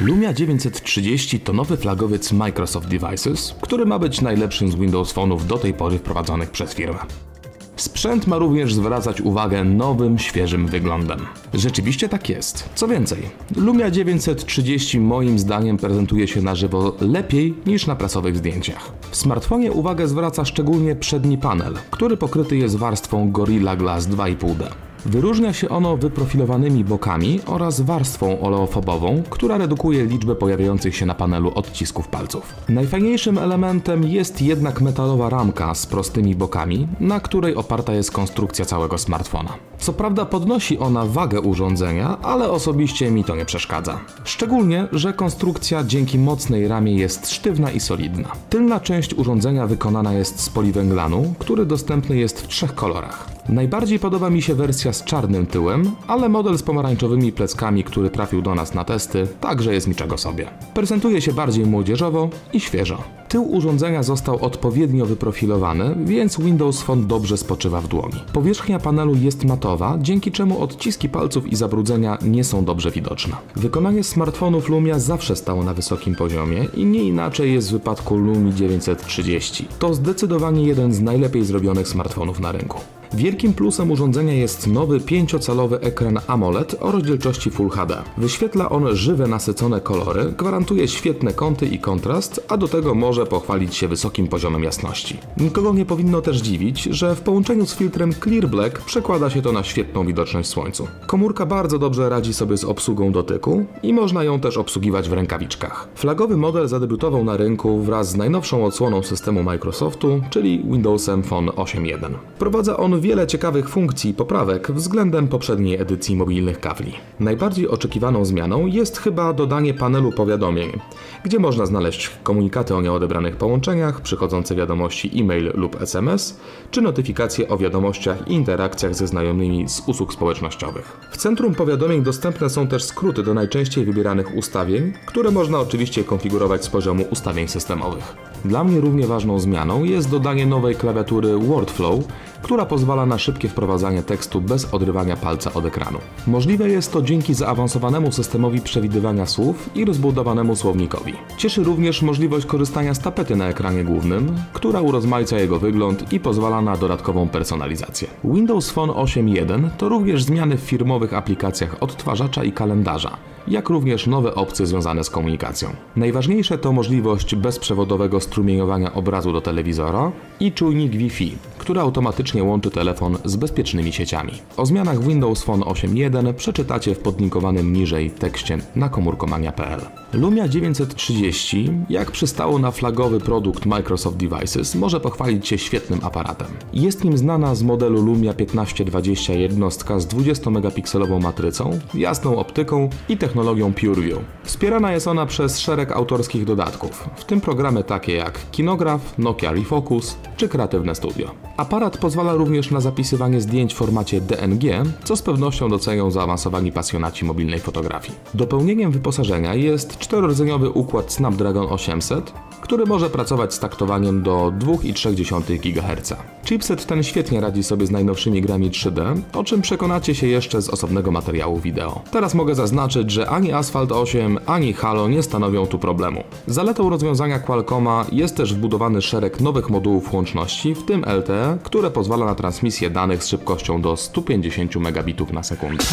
Lumia 930 to nowy flagowiec Microsoft Devices, który ma być najlepszym z Windows Phone'ów do tej pory wprowadzonych przez firmę. Sprzęt ma również zwracać uwagę nowym, świeżym wyglądem. Rzeczywiście tak jest. Co więcej, Lumia 930 moim zdaniem prezentuje się na żywo lepiej niż na prasowych zdjęciach. W smartfonie uwagę zwraca szczególnie przedni panel, który pokryty jest warstwą Gorilla Glass 2,5D. Wyróżnia się ono wyprofilowanymi bokami oraz warstwą oleofobową, która redukuje liczbę pojawiających się na panelu odcisków palców. Najfajniejszym elementem jest jednak metalowa ramka z prostymi bokami, na której oparta jest konstrukcja całego smartfona. Co prawda podnosi ona wagę urządzenia, ale osobiście mi to nie przeszkadza. Szczególnie, że konstrukcja dzięki mocnej ramie jest sztywna i solidna. Tylna część urządzenia wykonana jest z poliwęglanu, który dostępny jest w trzech kolorach. Najbardziej podoba mi się wersja z czarnym tyłem, ale model z pomarańczowymi pleckami, który trafił do nas na testy, także jest niczego sobie. Prezentuje się bardziej młodzieżowo i świeżo. Tył urządzenia został odpowiednio wyprofilowany, więc Windows Phone dobrze spoczywa w dłoni. Powierzchnia panelu jest matowa, dzięki czemu odciski palców i zabrudzenia nie są dobrze widoczne. Wykonanie smartfonów Lumia zawsze stało na wysokim poziomie i nie inaczej jest w wypadku Lumi 930. To zdecydowanie jeden z najlepiej zrobionych smartfonów na rynku. Wielkim plusem urządzenia jest nowy 5-calowy ekran AMOLED o rozdzielczości Full HD. Wyświetla on żywe, nasycone kolory, gwarantuje świetne kąty i kontrast, a do tego może pochwalić się wysokim poziomem jasności. Nikogo nie powinno też dziwić, że w połączeniu z filtrem Clear Black przekłada się to na świetną widoczność w słońcu. Komórka bardzo dobrze radzi sobie z obsługą dotyku i można ją też obsługiwać w rękawiczkach. Flagowy model zadebiutował na rynku wraz z najnowszą odsłoną systemu Microsoftu, czyli Windowsem Phone 8.1. Wprowadza on wiele ciekawych funkcji i poprawek względem poprzedniej edycji mobilnych kafli. Najbardziej oczekiwaną zmianą jest chyba dodanie panelu powiadomień, gdzie można znaleźć komunikaty o nieodebranych połączeniach, przychodzące wiadomości e-mail lub SMS, czy notyfikacje o wiadomościach i interakcjach ze znajomymi z usług społecznościowych. W centrum powiadomień dostępne są też skróty do najczęściej wybieranych ustawień, które można oczywiście konfigurować z poziomu ustawień systemowych. Dla mnie równie ważną zmianą jest dodanie nowej klawiatury Wordflow, która pozwala na szybkie wprowadzanie tekstu bez odrywania palca od ekranu. Możliwe jest to dzięki zaawansowanemu systemowi przewidywania słów i rozbudowanemu słownikowi. Cieszy również możliwość korzystania z tapety na ekranie głównym, która urozmaica jego wygląd i pozwala na dodatkową personalizację. Windows Phone 8.1 to również zmiany w firmowych aplikacjach odtwarzacza i kalendarza jak również nowe opcje związane z komunikacją. Najważniejsze to możliwość bezprzewodowego strumieniowania obrazu do telewizora i czujnik Wi-Fi, który automatycznie łączy telefon z bezpiecznymi sieciami. O zmianach Windows Phone 8.1 przeczytacie w podlinkowanym niżej tekście na komórkomania.pl. Lumia 930, jak przystało na flagowy produkt Microsoft Devices, może pochwalić się świetnym aparatem. Jest nim znana z modelu Lumia 1520 jednostka z 20-megapikselową matrycą, jasną optyką i technologią PureView. Wspierana jest ona przez szereg autorskich dodatków, w tym programy takie jak Kinograph, Nokia Refocus czy Kreatywne Studio. Aparat pozwala również na zapisywanie zdjęć w formacie DNG, co z pewnością docenią zaawansowani pasjonaci mobilnej fotografii. Dopełnieniem wyposażenia jest czterordzeniowy układ Snapdragon 800, który może pracować z taktowaniem do 2,3 GHz. Chipset ten świetnie radzi sobie z najnowszymi grami 3D, o czym przekonacie się jeszcze z osobnego materiału wideo. Teraz mogę zaznaczyć, że ani Asphalt 8, ani Halo nie stanowią tu problemu. Zaletą rozwiązania Qualcomma jest też wbudowany szereg nowych modułów łączności, w tym LTE, które pozwala na transmisję danych z szybkością do 150 megabitów na sekundę.